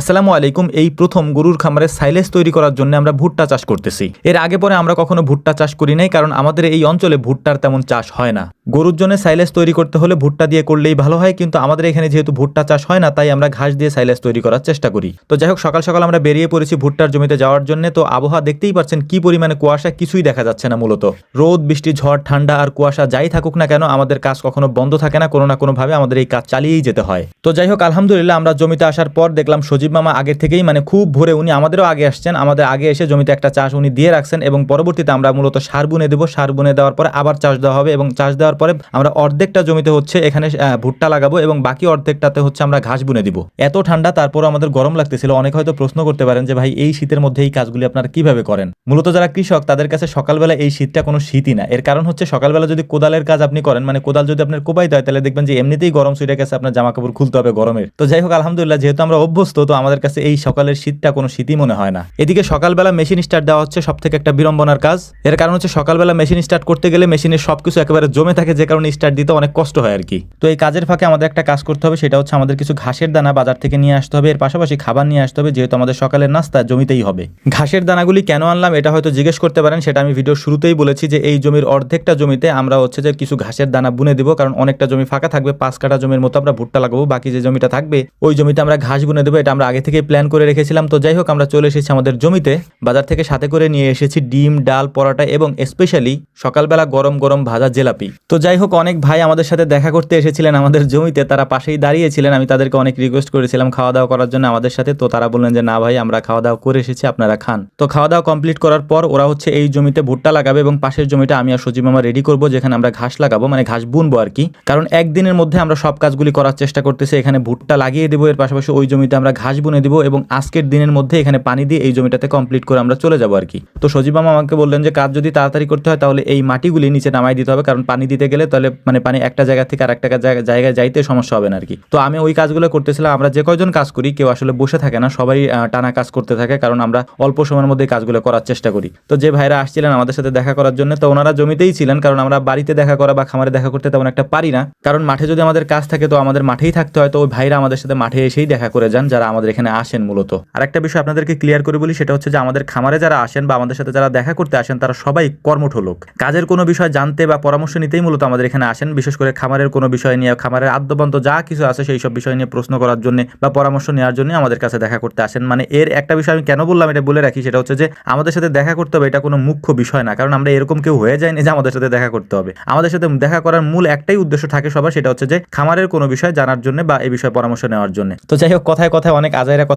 আসসালামু আলাইকুম, এই প্রথম গরুর খামারে সাইলেজ তৈরি করার জন্য আমরা ভুট্টা চাষ করতেছি। এর আগে পরে আমরা কখনো ভুট্টা চাষ করি নাই, কারণ আমাদের এই অঞ্চলে ভুট্টার তেমন চাষ হয় না। গরুর জন্য সাইলেজ তৈরি করতে হলে ভুট্টা দিয়ে করলেই ভালো হয়, কিন্তু আমাদের এখানে যেহেতু ভুট্টা চাষ হয় না, তাই আমরা ঘাস দিয়ে সাইলেজ তৈরি করার চেষ্টা করি। তো যাই হোক, সকাল সকাল আমরা বেরিয়ে পড়েছি ভুট্টার জমিতে যাওয়ার জন্য। তো আবহাওয়া দেখতেই পাচ্ছেন কি পরিমাণে কুয়াশা, কিছুই দেখা যাচ্ছে না মূলত। রোদ, বৃষ্টি, ঝড়, ঠান্ডা আর কুয়াশা যাই থাকুক না কেন, আমাদের কাজ কখনো বন্ধ থাকে না, কোনো না কোনোভাবে আমাদের এই কাজ চালিয়েই যেতে হয়। তো যাই হোক, আলহামদুলিল্লাহ আমরা জমিতে আসার পর দেখলাম সজীব মামা আগের থেকেই মানে খুব ভোরে উনি আমাদেরও আগে আসছেন, আমাদের আগে এসে জমিতে একটা চাষ উনি দিয়ে রাখছেন এবং পরবর্তীতে আমরা মূলত সার বুনে দেবো, সার বুনে দেওয়ার পর আবার চাষ দেওয়া হবে এবং চাষ দেওয়ার পরে আমরা অর্ধেকটা জমিতে হচ্ছে এখানে ভুট্টা লাগাবো এবং বাকি অর্ধেকটাতে হচ্ছে আমরা ঘাস বুনে দিব। এত ঠান্ডা, তারপরও আমাদের গরম লাগতেছিল। অনেক হয়তো প্রশ্ন করতে পারেন যে, ভাই, এই শীতের মধ্যে এই কাজগুলি আপনারা কীভাবে করেন? মূলত যারা কৃষক, তাদের কাছে সকালবেলা এই শীতটা কোনো শীতই না। এর কারণ হচ্ছে, সকালবেলা যদি কোদালের কাজ আপনি করেন মানে কোদাল যদি আপনার কোবাইতে হয়, তাহলে দেখবেন যে এমনিতেই গরম সুইটে গেছে, আপনার জামা কাপড় খুলতে হবে গরমের। তো যাই হোক, আলহামদুলিল্লাহ, যেহেতু আমরা অভ্যস্ত, তো আমাদের কাছে এই সকালের শীতটা কোনো শীতই মনে হয় না। এদিকে সকালবেলা মেশিন স্টার্ট দেওয়া হচ্ছে সব থেকে একটা বিড়ম্বনার কাজ। এর কারণ হচ্ছে, সকালবেলা মেশিন স্টার্ট করতে গেলে মেশিনের সবকিছু একেবারে জমে থাকে। যে কারণে স্টার্ট দিতে অনেক কষ্ট হয় আর কি। তো এই কাজের ফাঁকে আমাদের একটা কাজ করতে হবে, সেটা হচ্ছে আমাদের কিছু ঘাসের দানা বাজার থেকে নিয়ে আসতে হবে। এর পাশাপাশি খাবার নিয়ে আসতে হবে, যেহেতু আমাদের সকালের নাস্তা জমিতেই হবে। ঘাসের দানাগুলি কেন আনলাম, এটা হয়তো জিজ্ঞেস করতে পারেন, সেটা আমি ভিডিওর শুরুতেই বলেছি যে এই জমির অর্ধেকটা জমিতে আমরা হচ্ছে যে কিছু ঘাসের দানা বুনে দিব, কারণ অনেকটা জমি ফাঁকা থাকবে, পাঁচ কাটা জমির মতো আমরা ভুট্টা লাগাবো, বাকি যে জমিটা থাকবে, ওই জমিতে আমরা ঘাস বুনে দেবো, এটা আমরা আগে থেকে প্ল্যান করে রেখেছিলাম। তো যাই হোক, আমরা চলে এসেছি আমাদের জমিতে। বাজার থেকে সাথে করে নিয়ে এসেছি ডিম, ডাল, পরোটা এবং স্পেশালি সকালবেলা গরম গরম ভাজা জেলাপি। তো যাই হোক, অনেক ভাই আমাদের সাথে দেখা করতে এসেছিলেন আমাদের জমিতে। তারা পাশেই দাঁড়িয়েছিলেন, আমি তাদেরকে অনেক রিকোয়েস্ট করেছিলাম খাওয়া দাওয়া করার জন্য আমাদের সাথে। তো তারা বললেন যে, না ভাই, আমরা খাওয়া দাওয়া করে এসেছি, আপনারা খান। তো খাওয়া দাওয়া কমপ্লিট করার পর ওরা হচ্ছে এই জমিতে ভুট্টা লাগাবে এবং পাশের জমিটা আমি আর সজীব মামা রেডি করব, যেখানে আমরা ঘাস লাগাবো মানে ঘাস বুনবো আর কি। কারণ একদিনের মধ্যে আমরা সব কাজগুলি করার চেষ্টা করতেছি, এখানে ভুট্টা লাগিয়ে দেবো, এর পাশাপাশি ওই জমিতে আমরা ঘাস বুনে দিব এবং আজকের দিনের মধ্যে এখানে পানি দিয়ে এই জমিটাতে কমপ্লিট করে আমরা চলে যাব আর কি। তো সজীব মামা আমাকে বললেন যে, কাজ যদি তাড়াতাড়ি করতে হয়, তাহলে এই মাটিগুলি নিচে নামাই দিতে হবে, কারণ পানি দিতে গেলে তাহলে মানে পানি একটা জায়গা থেকে আর একটা জায়গায় যাইতে সমস্যা হবে না আর কি। তো আমি ওই কাজগুলো করতেছিলাম, আমরা যে কয়জন কাজ করি, কেউ আসলে বসে থাকে না, সবাই টানা কাজ করতে থাকে, কারণ আমরা অল্প সময়ের মধ্যে কাজগুলো করার চেষ্টা করি। তো যে ভাইরা আসছিলেন আমাদের সাথে দেখা করার জন্য, তো ওনারা জমিতেই ছিলেন, কারণ আমরা বাড়িতে দেখা করা বা খামারে দেখা করতে তেমন একটা পারি না। কারণ মাঠে যদি আমাদের কাজ থাকে, তো আমাদের মাঠেই থাকতে হয়, তো ওই ভাইরা আমাদের সাথে মাঠে এসেই দেখা করে যান, যারা আমাদের এখানে আসেন মূলত। আর একটা বিষয় আপনাদেরকে ক্লিয়ার করে বলি, সেটা হচ্ছে যে আমাদের খামারে যারা আসেন বা আমাদের সাথে যারা দেখা করতে আসেন, তারা সবাই কর্মঠ লোক। কাজের কোনো বিষয় জানতে বা পরামর্শ নিতেই মূলত আমাদের এখানে আসেন। বিশেষ করে খামারের কোনো বিষয় নিয়ে, খামারের আদ্যবন্ত যা কিছু আছে সেই সব বিষয় নিয়ে প্রশ্ন করার জন্য বা পরামর্শ নেওয়ার জন্য আমাদের কাছে দেখা করতে আসেন। মানে এর একটা বিষয় আমি কেন বললাম এটা বলে রাখি, সেটা হচ্ছে যে আমাদের সাথে দেখা করতে হবে এটা কোনো মুখ্য বিষয় না, কারণ আমরা এরকম কেউ হয়ে যায়নি যে আমাদের সাথে দেখা করতে হবে। আমাদের সাথে দেখা করার মূল একটাই উদ্দেশ্য থাকে সবার, সেটা হচ্ছে যে খামারের কোনো বিষয় জানার জন্য বা এই বিষয়ে পরামর্শ নেওয়ার জন্য। তো যাই হোক, কথায় কথায় অনেক আজাইরা